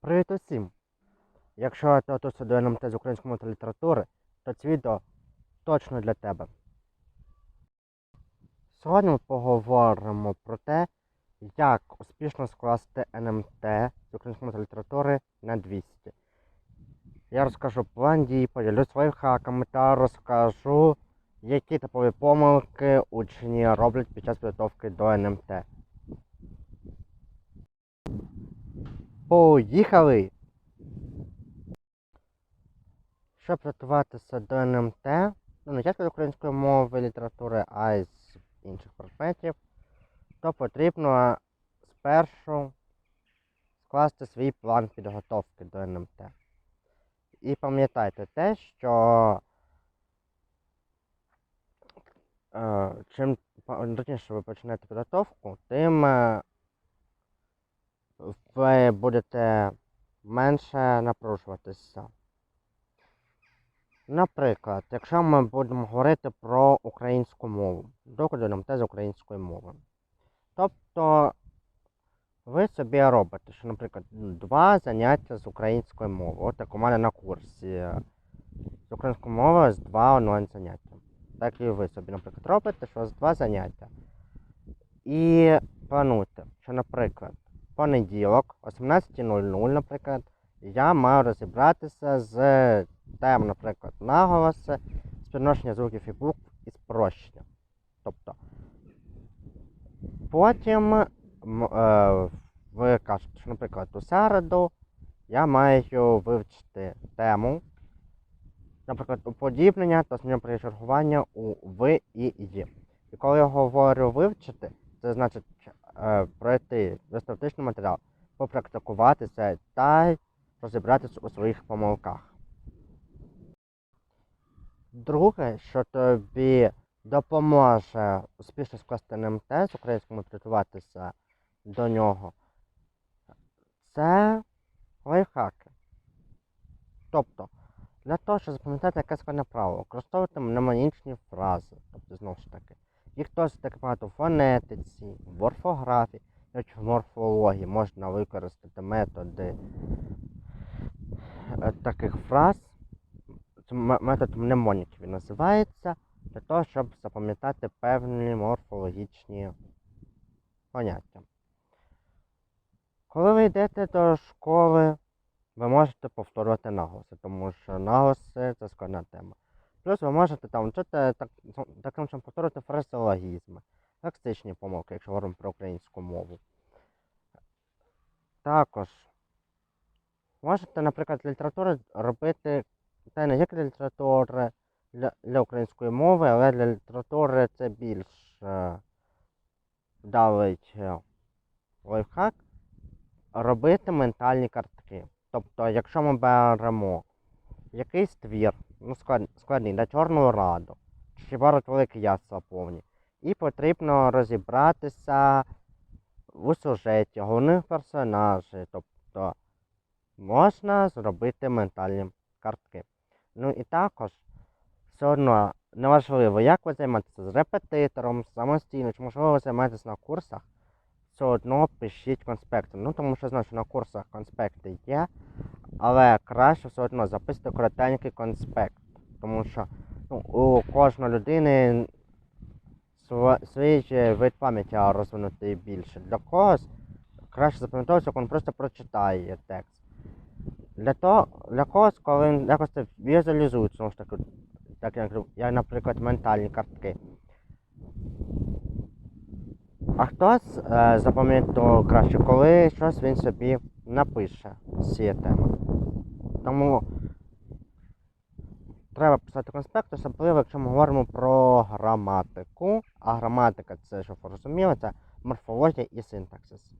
Привіт усім! Якщо ти готуєшся до НМТ з української мови та літератури, то це відео точно для тебе. Сьогодні ми поговоримо про те, як успішно скласти НМТ з української мови та літератури на 200. Я розкажу план дій, поділюсь лайфхаками та розкажу, які типові помилки учні роблять під час підготовки до НМТ. Поїхали! Щоб готуватися до НМТ, ну не тільки з української мови, літератури, а й з інших предметів, то потрібно спершу скласти свій план підготовки до НМТ. І пам'ятайте те, що е, чим раніше ви почнете підготовку, тим е, ви будете менше напружуватися. Наприклад, якщо ми будемо говорити про українську мову, доклади нам те з української мови. Тобто ви собі робите, що, наприклад, два заняття з української мови. От як у мене на курсі з української мови з два онлайн заняття. Так і ви собі, наприклад, робите, що з два заняття. І плануйте, що, наприклад, понеділок, о 18.00, наприклад, я маю розібратися з тем, наприклад, наголоси, співношення звуків і букв і спрощення. Тобто, потім е, ви кажете, що, наприклад, у середу я маю вивчити тему, наприклад, уподібнення та зміна у ви і є. І коли я говорю вивчити, це значить пройти весь матеріал, попрактикуватися та розібратися у своїх помилках. Друге, що тобі допоможе успішно скласти НМТ з українському підготуватися до нього, це лайфхаки. Тобто, для того, щоб запам'ятати якесь складне правило, використовувати мнемонічні фрази. Тобто, знову ж таки, їх досить так багато в фонетиці, в орфографії, навіть в морфології можна використати методи е, таких фраз. Метод мнемоніків він називається, для того, щоб запам'ятати певні морфологічні поняття. Коли ви йдете до школи, ви можете повторювати наголоси, тому що наголоси це складна тема. Плюс ви можете там вчити так, таким чином повторювати фразеологізми, лексичні помилки, якщо говоримо про українську мову. Також можете, наприклад, літератури робити та не для літератури для, для української мови, але для літератури це більш е, вдалий е, лайфхак робити ментальні картки. Тобто, якщо ми беремо якийсь твір, ну склад, складний, на Чорну Раду, чи беруть великі ясла повні, і потрібно розібратися у сюжеті головних персонажів. Тобто можна зробити ментальні картки. Ну і також все одно неважливо, як ви займаєтеся з репетитором, самостійно, чи можливо ви займаєтесь на курсах, все одно пишіть конспекти. Ну тому що знаю, що на курсах конспекти є, але краще все одно записати коротенький конспект. Тому що ну, у кожної людини свій вид пам'яті розвинутий більше. Для когось краще запам'ятовується, як він просто прочитає текст. Для того, для когось, коли він якось це візуалізує, знову ж таки, так як, наприклад, ментальні картки. А хтось е, запам'ятовує краще, коли щось він собі напише з цієї теми. Тому треба писати конспект, особливо, якщо ми говоримо про граматику. А граматика це, щоб ви розуміли, це морфологія і синтаксис.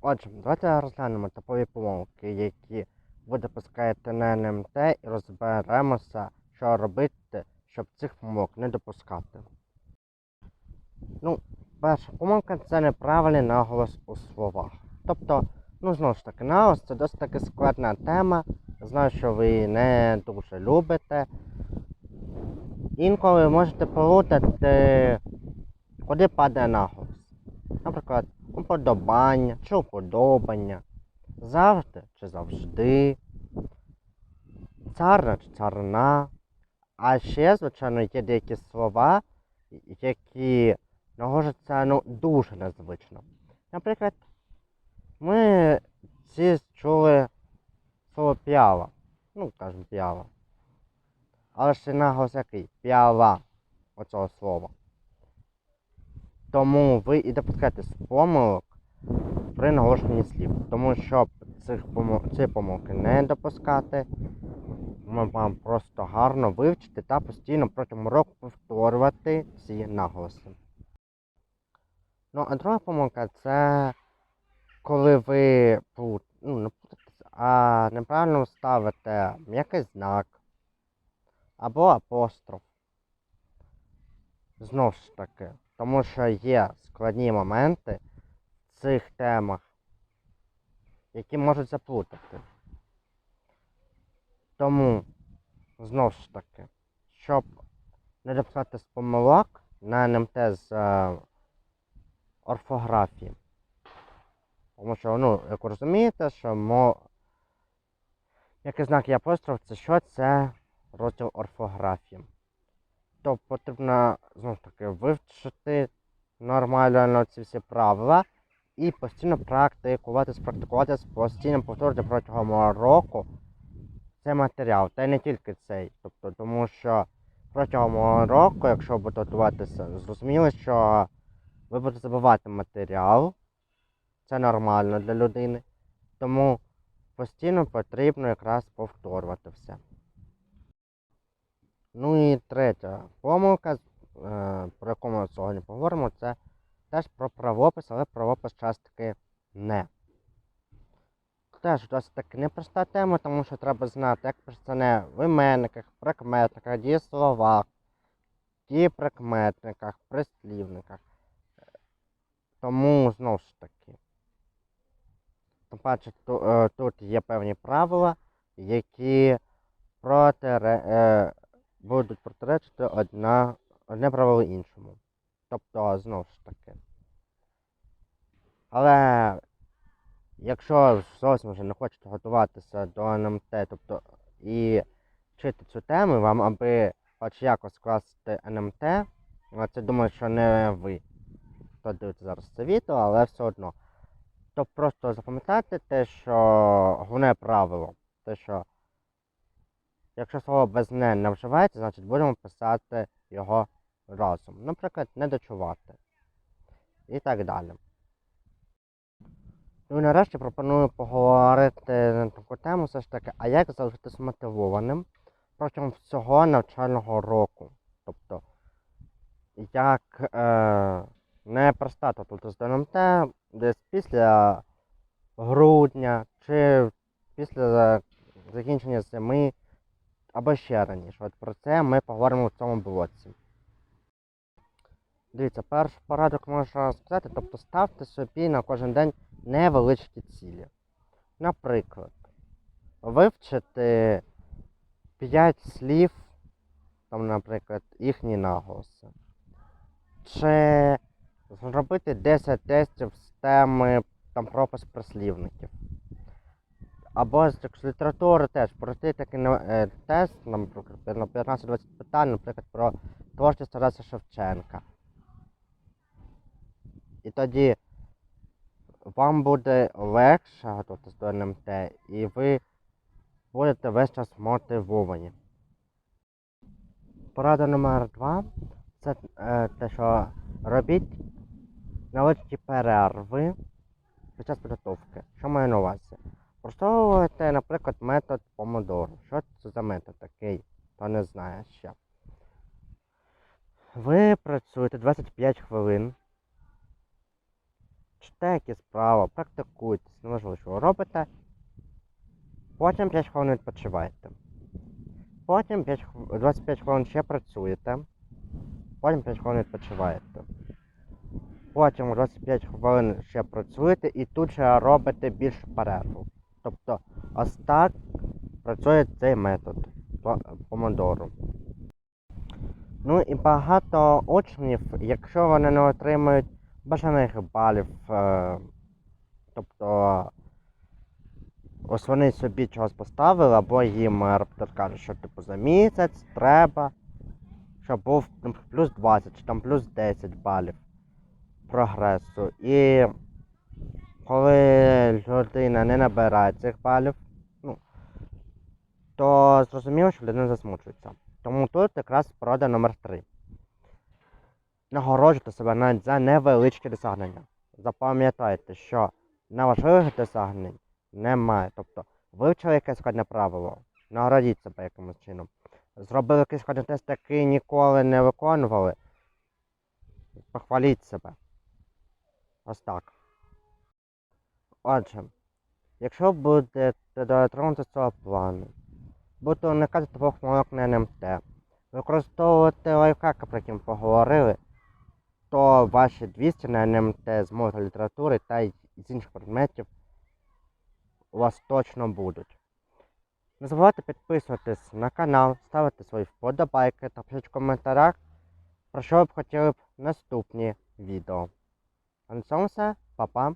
Отже, давайте розглянемо типові помилки, які ви допускаєте на НМТ і розберемося, що робити, щоб цих помилок не допускати. Ну, перша помилка це неправильний наголос у словах. Тобто, ну знову ж таки, наголос це досить таки складна тема. Знаю, що ви не дуже любите. Інколи можете плутати, куди падає наголос. Наприклад, уподобання чи уподобання. Завжди чи завжди. Царна чи царна. А ще, звичайно, є деякі слова, які нагожаться ну, дуже незвично. Наприклад, ми всі чули слово п'яла. Ну, кажемо п'яла. Але і наголос який? П'яла оцього слова. Тому ви і допускаєтесь помилок при наголошенні слів. Тому щоб цих помо- ці помилки не допускати, ми вам просто гарно вивчити та постійно протягом року повторювати ці наголоси. Ну, а друга помилка це коли ви ну, неправильно ставите м'який знак або апостроф. Знову ж таки, тому що є складні моменти в цих темах, які можуть заплутати. Тому, знову ж таки, щоб не дописати з помилок на НМТ з е, орфографії. Тому що, ну, як ви розумієте, що мо... який знак є апостроф, це що? Це розділ орфографії. То потрібно, знову ж таки, вивчити нормально ці всі правила і постійно практикувати, спрактикувати, постійно повторювати протягом року цей матеріал. Та й не тільки цей. Тобто, тому що протягом року, якщо ви будете готуватися, зрозуміло, що ви будете забувати матеріал. Це нормально для людини. Тому постійно потрібно якраз повторювати все. Ну і третя помилка, е, про яку ми сьогодні поговоримо, це теж про правопис, але правопис частки не. Теж досить таки непроста тема, тому що треба знати, як пишеться не в іменниках, прикметниках, дієсловах, дієприкметниках, прислівниках. Тому знову ж таки. Тим паче, е, тут є певні правила, які протире, е, будуть протиречити одна, одне правило іншому. Тобто, знову ж таки. Але якщо зовсім вже не хочете готуватися до НМТ, тобто і вчити цю тему, вам аби хоч якось скласти НМТ, це думаю, що не ви, хто дивиться зараз це відео, але все одно. То просто запам'ятайте те, що головне правило, те, що якщо слово без не не вживається, значить будемо писати його разом. Наприклад, не дочувати. І так далі. Ну і нарешті пропоную поговорити на таку тему, все ж таки, а як залишитися мотивованим протягом всього навчального року. Тобто, як е, не пристати тут з ДНМТ десь після грудня чи після закінчення зими або ще раніше. От про це ми поговоримо в цьому блоці. Дивіться, перший порадок можна сказати, тобто ставте собі на кожен день невеличкі цілі. Наприклад, вивчити 5 слів, там, наприклад, їхні наголоси. Чи зробити 10 тестів з теми там пропис прислівників. Або з літератури теж пройти такий е, тест, на 15-20 питань, наприклад, про творчість Тараса Шевченка. І тоді вам буде легше готуватися до НМТ, і ви будете весь час мотивовані. Порада номер два це е, те, що робіть невеличкі перерви під час підготовки. Що маю на увазі? Використовуєте, наприклад, метод помодору. Що це за метод такий? Хто не знає ще. Ви працюєте 25 хвилин. Читаєте якісь справи, практикуєтесь, неважливо, що ви робите. Потім 5 хвилин відпочиваєте. Потім 5, 25 хвилин ще працюєте. Потім 5 хвилин відпочиваєте. Потім 25 хвилин ще працюєте і тут ще робите більше перерву. Тобто ось так працює цей метод по- помодору. Ну і багато учнів, якщо вони не отримують бажаних балів, е, тобто ось вони собі чогось поставили, або їм рептор каже, що типу за місяць треба, щоб був там, плюс 20 чи там плюс 10 балів прогресу. І коли людина не набирає цих балів, ну, то зрозуміло, що людина засмучується. Тому тут якраз порада номер 3 Нагороджуйте себе навіть за невеличкі досягнення. Запам'ятайте, що неважливих досягнень немає. Тобто, вивчили якесь складне правило, нагородіть себе якимось чином. Зробили якийсь складний тест, який ніколи не виконували. Похваліть себе. Ось так. Отже, якщо будете дотримуватися цього плану, будете уникати двох помилок на НМТ, використовувати лайфхаки, про які ми поговорили, то ваші 200 на НМТ з мови літератури та з інших предметів у вас точно будуть. Не забувайте підписуватись на канал, ставити свої вподобайки та пишіть в коментарях, про що ви б хотіли б наступні відео. А на цьому все, па-па!